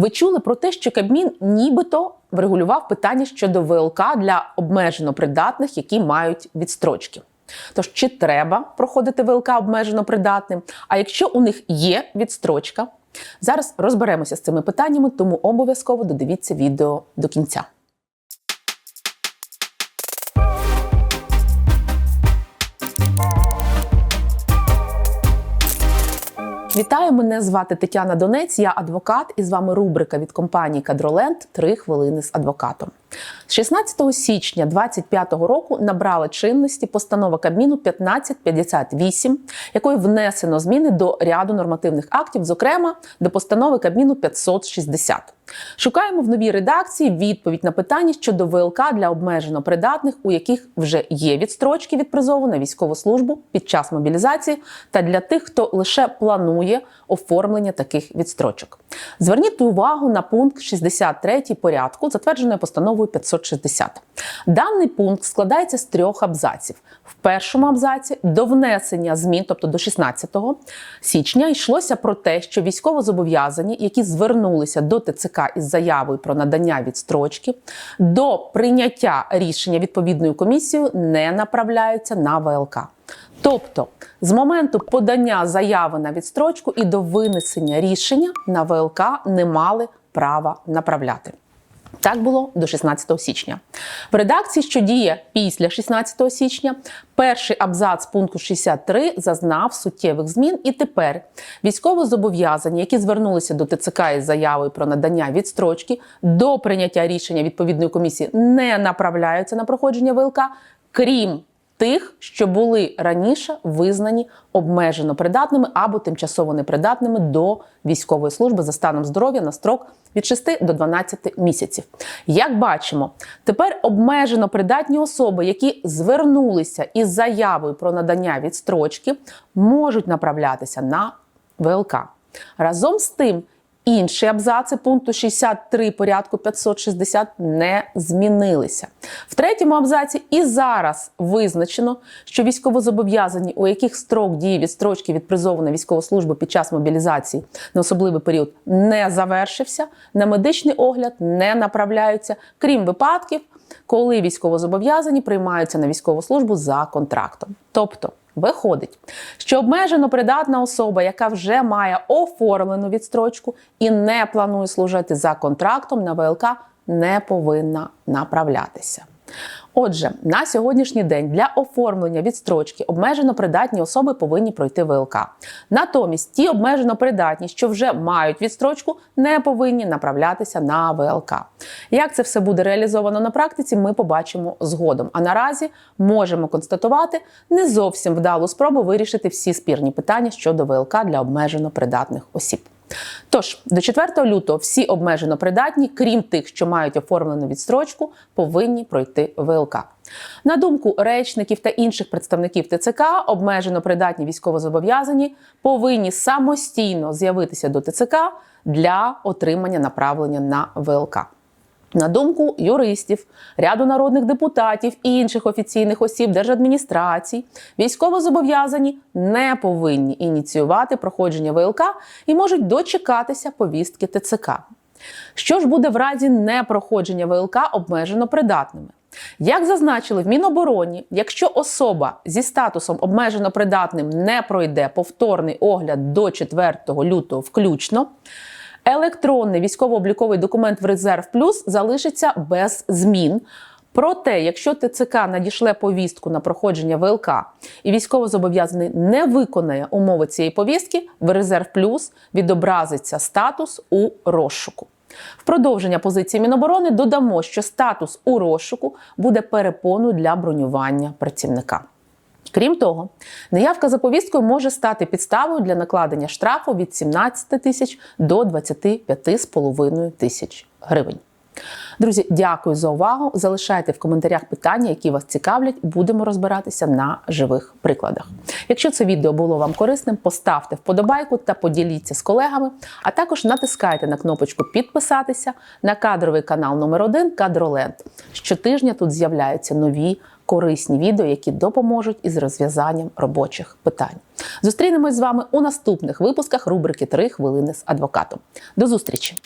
Ви чули про те, що Кабмін нібито врегулював питання щодо ВЛК для обмежено придатних, які мають відстрочки. Тож чи треба проходити ВЛК обмежено придатним? А якщо у них є відстрочка, зараз розберемося з цими питаннями, тому обов'язково додивіться відео до кінця. Вітаю, мене звати Тетяна Донець, я адвокат, і з вами рубрика від компанії Кадроленд Три хвилини з адвокатом. З 16 січня 2025 року набрала чинності постанова Кабміну 1558, якою внесено зміни до ряду нормативних актів, зокрема до постанови Кабміну 560. Шукаємо в новій редакції відповідь на питання щодо ВЛК для обмежено придатних, у яких вже є відстрочки від призову на військову службу під час мобілізації, та для тих, хто лише планує оформлення таких відстрочок. Зверніть увагу на пункт 63 порядку, затвердженої постановою 560. Даний пункт складається з трьох абзаців. В першому абзаці до внесення змін, тобто до 16 січня, йшлося про те, що військовозобов'язані, які звернулися до ТЦК із заявою про надання відстрочки, до прийняття рішення відповідною комісією не направляються на ВЛК. Тобто з моменту подання заяви на відстрочку і до винесення рішення на ВЛК не мали права направляти. Так було до 16 січня. В редакції, що діє після 16 січня, перший абзац пункту 63 зазнав суттєвих змін, і тепер військовозобов'язані, які звернулися до ТЦК із заявою про надання відстрочки до прийняття рішення відповідної комісії, не направляються на проходження ВЛК, крім тих, що були раніше визнані обмежено придатними або тимчасово непридатними до військової служби за станом здоров'я на строк від 6 до 12 місяців. Як бачимо, тепер обмежено придатні особи, які звернулися із заявою про надання відстрочки, можуть направлятися на ВЛК. Разом з тим. Інші абзаци пункту 63 порядку 560 не змінилися. В третьому абзаці і зараз визначено, що військовозобов'язані, у яких строк дії відстрочки від призову на військову службу під час мобілізації на особливий період не завершився, на медичний огляд не направляються, крім випадків, коли військовозобов'язані приймаються на військову службу за контрактом. Тобто Виходить, що обмежено придатна особа, яка вже має оформлену відстрочку і не планує служити за контрактом на ВЛК, не повинна направлятися. Отже, на сьогоднішній день для оформлення відстрочки обмежено придатні особи повинні пройти ВЛК. Натомість ті обмежено придатні, що вже мають відстрочку, не повинні направлятися на ВЛК. Як це все буде реалізовано на практиці, ми побачимо згодом. А наразі можемо констатувати не зовсім вдалу спробу вирішити всі спірні питання щодо ВЛК для обмежено придатних осіб. Тож до 4 лютого всі обмежено придатні, крім тих, що мають оформлену відстрочку, повинні пройти ВЛК. На думку речників та інших представників ТЦК, обмежено придатні військовозобов'язані повинні самостійно з'явитися до ТЦК для отримання направлення на ВЛК. На думку юристів, ряду народних депутатів і інших офіційних осіб держадміністрацій, військовозобов'язані не повинні ініціювати проходження ВЛК і можуть дочекатися повістки ТЦК. Що ж буде в разі непроходження ВЛК обмежено придатними? Як зазначили в Мінобороні, якщо особа зі статусом обмежено придатним не пройде повторний огляд до 4 лютого включно, електронний військово-обліковий документ в резерв плюс залишиться без змін. Проте, якщо ТЦК надішле повістку на проходження ВЛК і військовозобов'язаний не виконає умови цієї повістки, в резерв плюс відобразиться статус у розшуку. В продовження позиції Міноборони додамо, що статус у розшуку буде перепоною для бронювання працівника. Крім того, неявка за повісткою може стати підставою для накладення штрафу від 17 тисяч до 25,5 тисяч гривень. Друзі, дякую за увагу. Залишайте в коментарях питання, які вас цікавлять. Будемо розбиратися на живих прикладах. Якщо це відео було вам корисним, поставте вподобайку та поділіться з колегами. А також натискайте на кнопочку підписатися на кадровий канал номер 1 Кадроленд. Щотижня тут з'являються нові корисні відео, які допоможуть із розв'язанням робочих питань. Зустрінемось з вами у наступних випусках рубрики «3 хвилини з адвокатом. До зустрічі!